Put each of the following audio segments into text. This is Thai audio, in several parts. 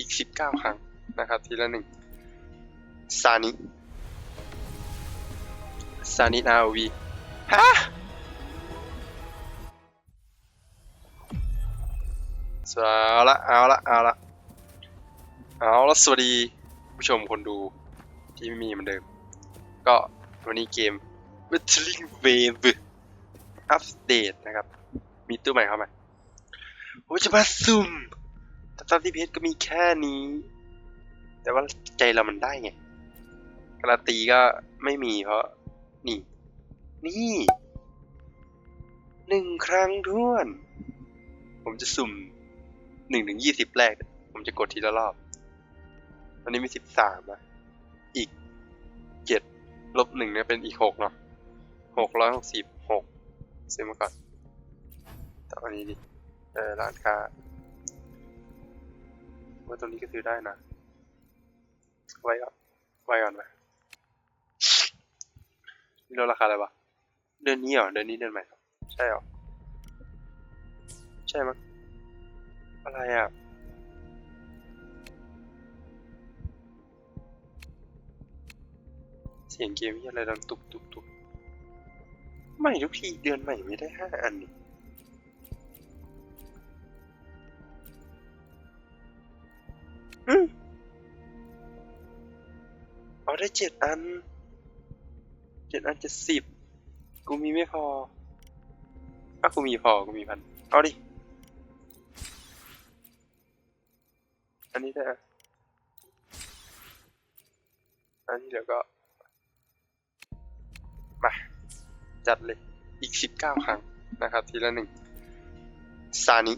อีกสิบเก้าครั้งนะครับ ทีละหนึ่งซานิซานินาวีฮะเอาละเอาละเอาละเอาละสวัสดีผู้ชมคนดูที่ไม่มีเหมือนเดิม ก็วันนี้เกม w i t l i n g Wave อัปเดตนะครับ มีตู้ใหม่เข้ามาผมจะมาซุ่ม แต่ตอนที่เพจก็มีแค่นี้ แต่ว่าใจเรามันได้ไงการันตีก็ไม่มีเพราะ นี่ นี่หนึ่งครั้งท้วน ผมจะสุ่มหนึ่งถึงยี่สิบแรก ผมจะกดทีละรอบตอนนี้มีสิบสามอะอีกเจ็ดลบหนึ่งเนี่ยเป็นอีกหกเนาะหกร้อยหกสิบหกซื้อมาก่อนแต่อันนี้ดิเออร้านค้า ว่าตรงนี้ก็ซื้อได้นะ ไว้ก่อนไว้ก่อนไปนี่ลดราคาอะไรวะเดือนนี้เหรอเดือนนี้เดือนใหม่เหรอใช่เหรอ ใช่มั้งอะไรอะเสียงเกมที่อะไรดังตุบตุบตุบใหม่ทุกทีเดือนใหม่ไม่ได้ห้าอันนี่ ได้เจ็ดอัน เจ็ดอันเจ็ดสิบ กูมีไม่พอถ้ากูมีพอ กูมีพัน เอาดิ อันนี้ได้อะอันนี้เดี๋ยวก็ มา จัดเลย อีกสิบเก้าครั้งนะครับ ทีละหนึ่ง ซานิ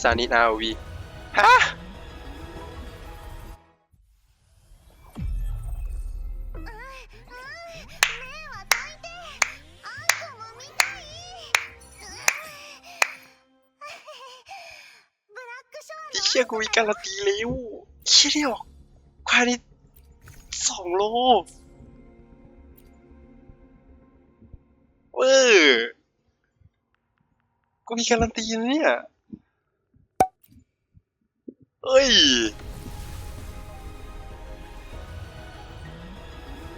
ซานินาวีฮะ ชี่ยกูมีการันตีแล้วเชี่ยเดียวควายนี่สองโลเวอร์กูมีการันตีนะเนี่ยเอ้ย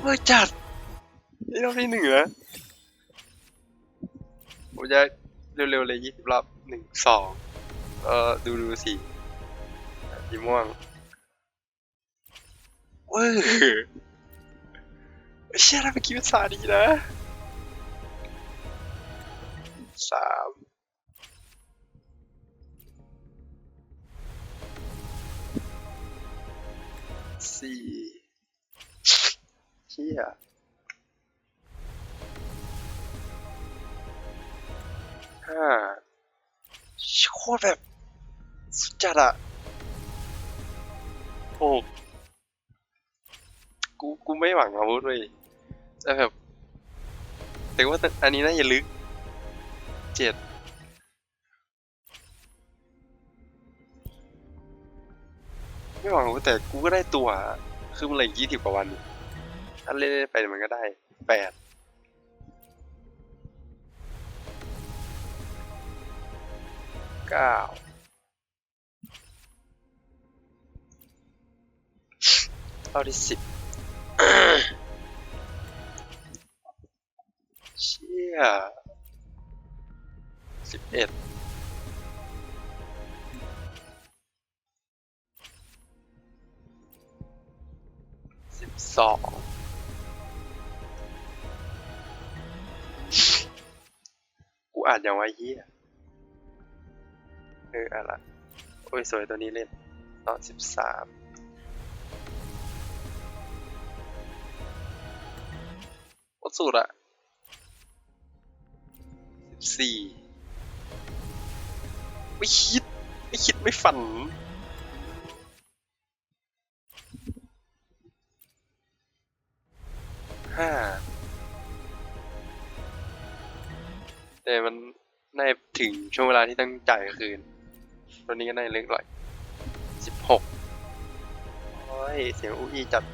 เวอร์จัดนี่รอบที่หนึ่งนะผมจะเร็วๆเลยยี่สิบรอบหนึ่งสองเอ่อดูดูสี่ สีม่วงเวอร์เชื่อแล้วเมื่อกี้เป็นสาดีนะสามสี่เชี่ยห้าโคตรแบบสุดจัดอะ โอ้กู กูไม่หวังอาวุธเว้ยแต่แบบ แต่ว่าอันนี้น่าจะลึก เจ็ด ไม่หวังอาวุธแต่กูก็ได้ตัว คือมันเหลือยี่สิบกว่าวันนี่ถ้าเล่นไปมันก็ได้แปดเก้า รอบที่สิบเชี่ยสิบเอ็ดสิบสองกูอ่านอยังไว้เฮียเอออะไรโอ้ยสวยตัวนี้เล่นตอนสิบสาม สุดอะสิบสี่ไม่คิด ไม่คิดไม่ฝัน ห้า แต่มันน่าจะถึงช่วงเวลาที่ต้องจ่ายคืนตัวนี้ก็น่าจะเล็กหน่อยสิบหกโอ้ย เสียงอุ้ยจับเจ็ด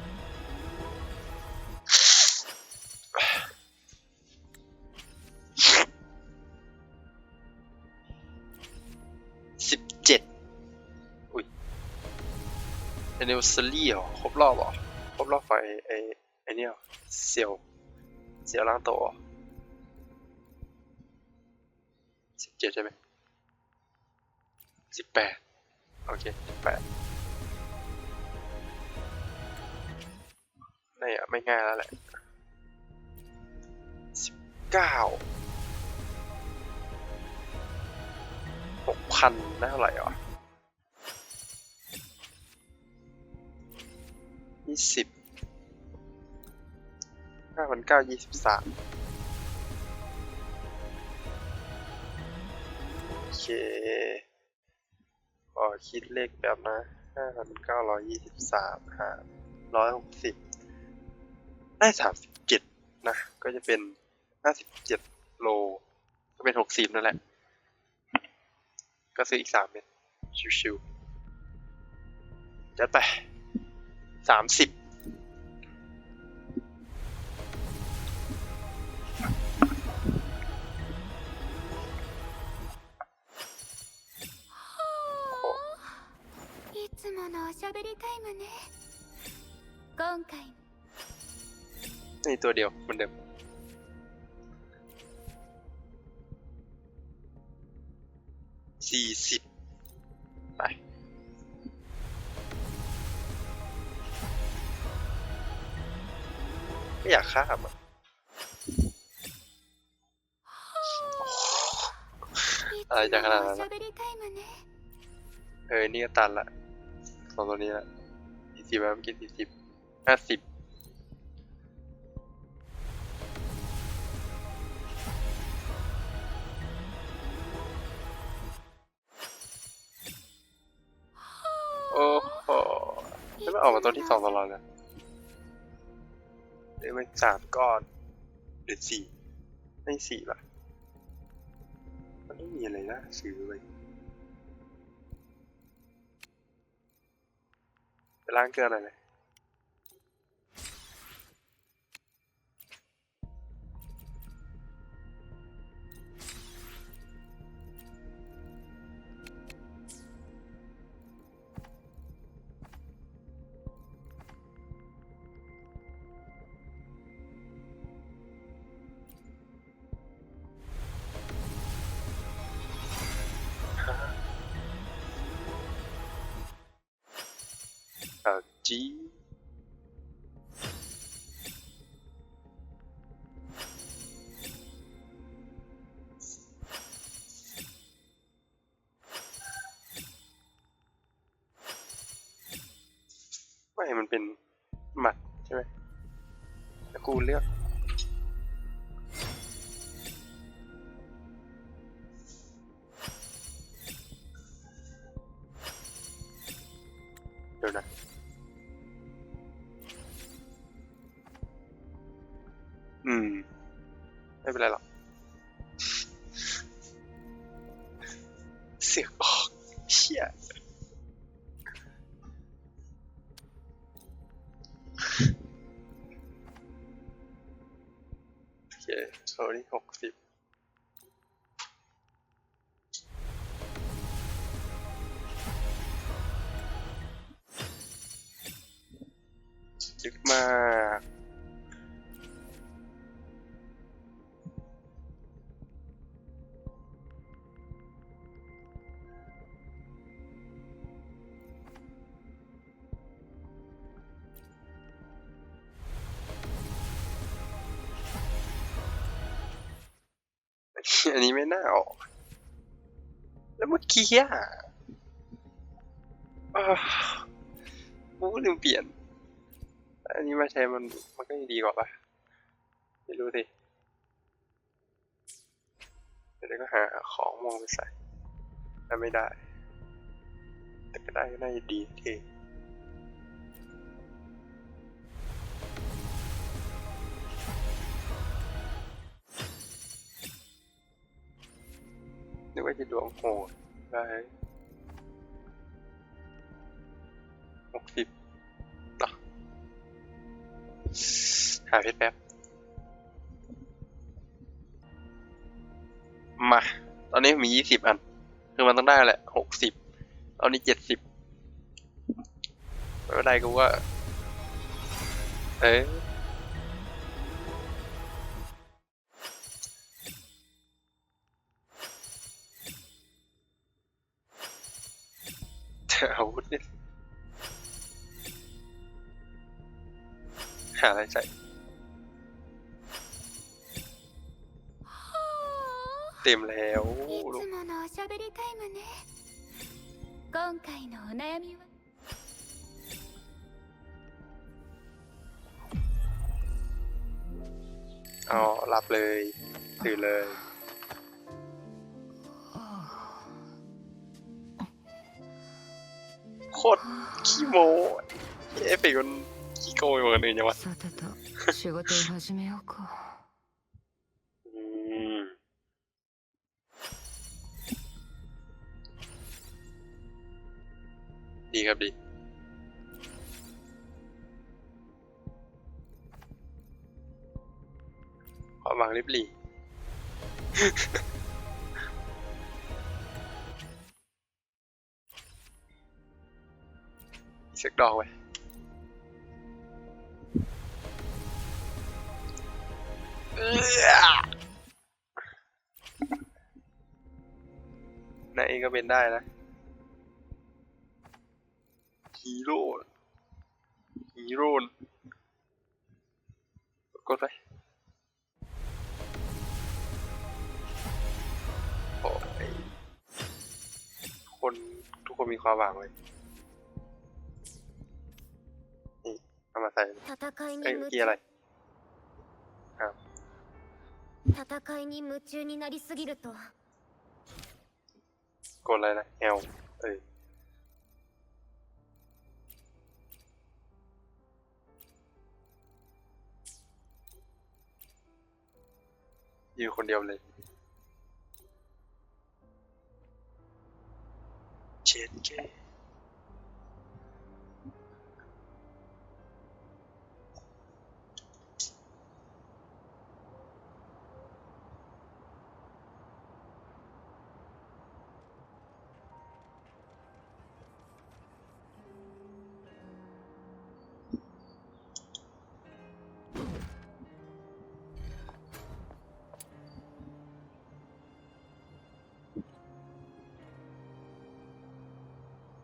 anniversary เหรอครบรอบเหรอครบรอบไฟไอ้ไอ้เนี่ยเหรอเซียวเซียวล่างโตเหรอสิบเจ็ดใช่ไหมสิบแปดโอเคสิบแปดนี่อะไม่ง่ายแล้วแหละสิบเก้าหกพันได้เท่าไหร่อะ ยี่สิบห้าพันเก้ายี่สิบสามโอเคขอคิดเลขแบบนะห้าพันเก้าร้อยยี่สิบสามหารร้อยหกสิบได้สามสิบเจ็ดนะ ก็จะเป็นห้าสิบเจ็ดโล ก็เป็นหกสิบนั่นแหละ ก็ซื้ออีกสามเม็ดชิวๆจัดไป สามสิบโอ้ いつものおしゃべりタイムね今回 นี่ตัวเดียวเหมือนเดิมสี่สิบ อยากข้ามอะไรจากขนาดนั้นเฮ้ยนี่ก็ตันละสองตัวนี้ละสี่สิบแล้วเมื่อกี้สี่สิบห้าสิบโอ้โหไล้วมัออกมาตัวที่สองตลอดเลย หรือมันสามก้อน หรือสี่ไม่สี่ป่ะ มันไม่มีอะไรนะซื้อไปล้างเกลือหน่อยเลย ไม่มันเป็นหมัดใช่ไหมแล้วกูเลือกเดี๋ยวนะอืม ไม่เป็นไรหรอก เสียงออกเชีย โซนี่หกสิบลึกมาก อันนี้ไม่น่าออก แล้วเมื่อกี้อะอ้าวกูลืมเปลี่ยน อันนี้มาใช้มันมันก็ยังดีกว่าปะไม่รู้สิเดี๋ยวก็หาของมองไปใส่ถ้าไม่ได้ แต่ก็ได้ก็น่าจะดีท่ นึกว่าจะดวงโหดได้หกสิบเนาะหาเพชรแป๊บ มา ตอนนี้มียี่สิบอัน คือมันต้องได้แหละหกสิบตอนนี้เจ็ดสิบไม่เป็นไรกูว่า เอ๊ะ อาวุธเนี่ยหาอะไรใส่เต็มแล้ว いつものおしゃべりタイムね今回のお悩みは อ๋อหลับเลยตื่นเลย คตรขี้โม้เอฟเฟกต์มันขี้โกยเหมือนคนอื่นยังวะ さてと仕事を始めようか อืมดีครับดี ความหวังริบหรี่ อีกสักดอกไว้นั่นเองก็เป็นได้นะฮีโร่ฮีโร่กดไปโอ้ยคนทุกคนมีความหวังเลย เอามาใส่ 戦いに เอ้ย 夢 เมื่อกี้อะไร 戦いに夢中になりすぎると กดอะไรนะ L เอ้ยอยู่คนเดียวเลย เช็ดแก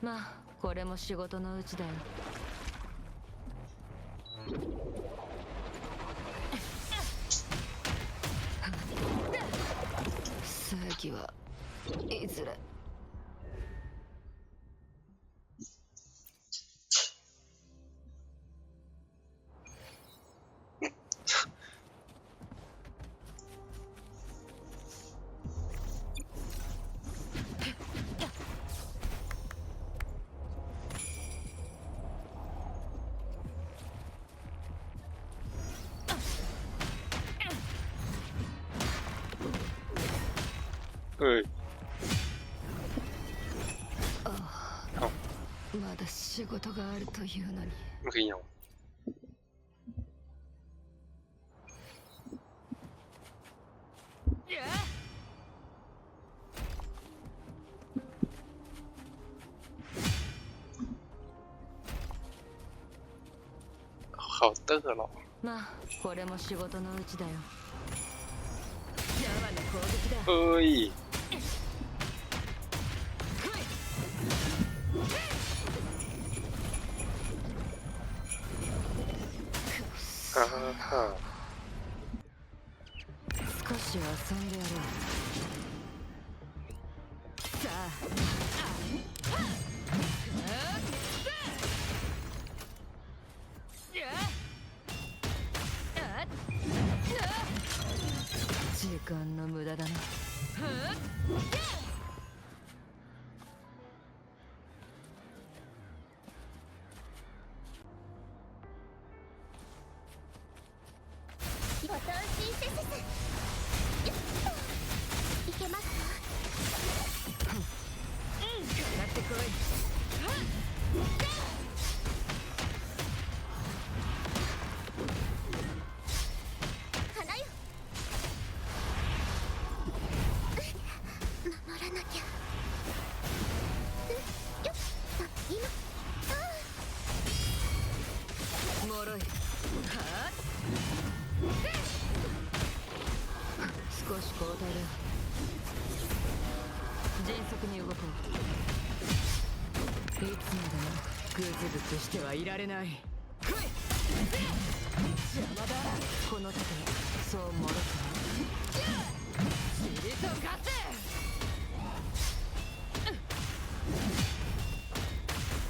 まあこれも仕事のうちだよ。事があるというのに。rien. まあ、これも仕事のうちだよ。ジャワ攻撃だ。おい。少し遊んでやろう。してはいられない。来い邪魔だこのそうもろくない尻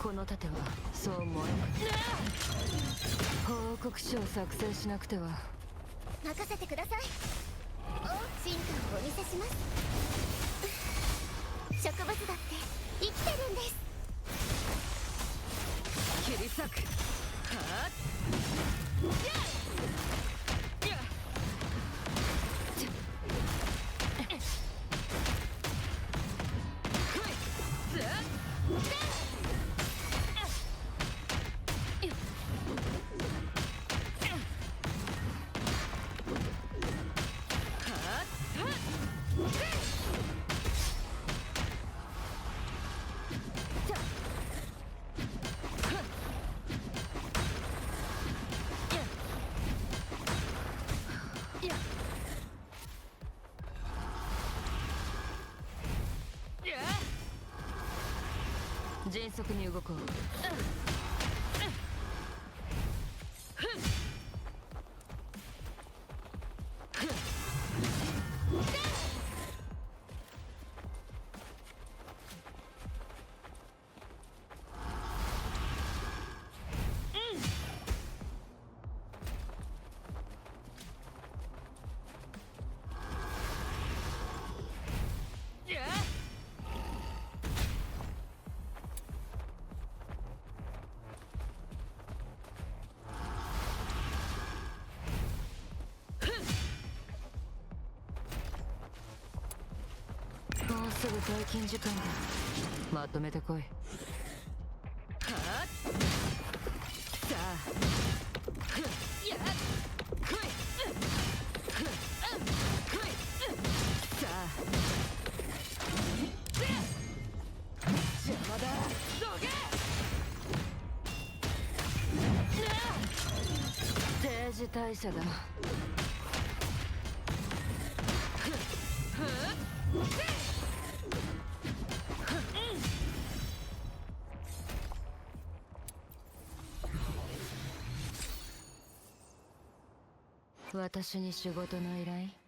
この盾はそうもろくない報告書を作成しなくては。任せてください。お進化をお見せします。植物だって生きてるんです切り裂くはあやっ迅速に動こう。うんすぐ退勤時間だ。まとめてこい。はあ。さあ。ふっやっ来いふっうん来いさあ。邪魔だどけ定時退社だ私に仕事の依頼？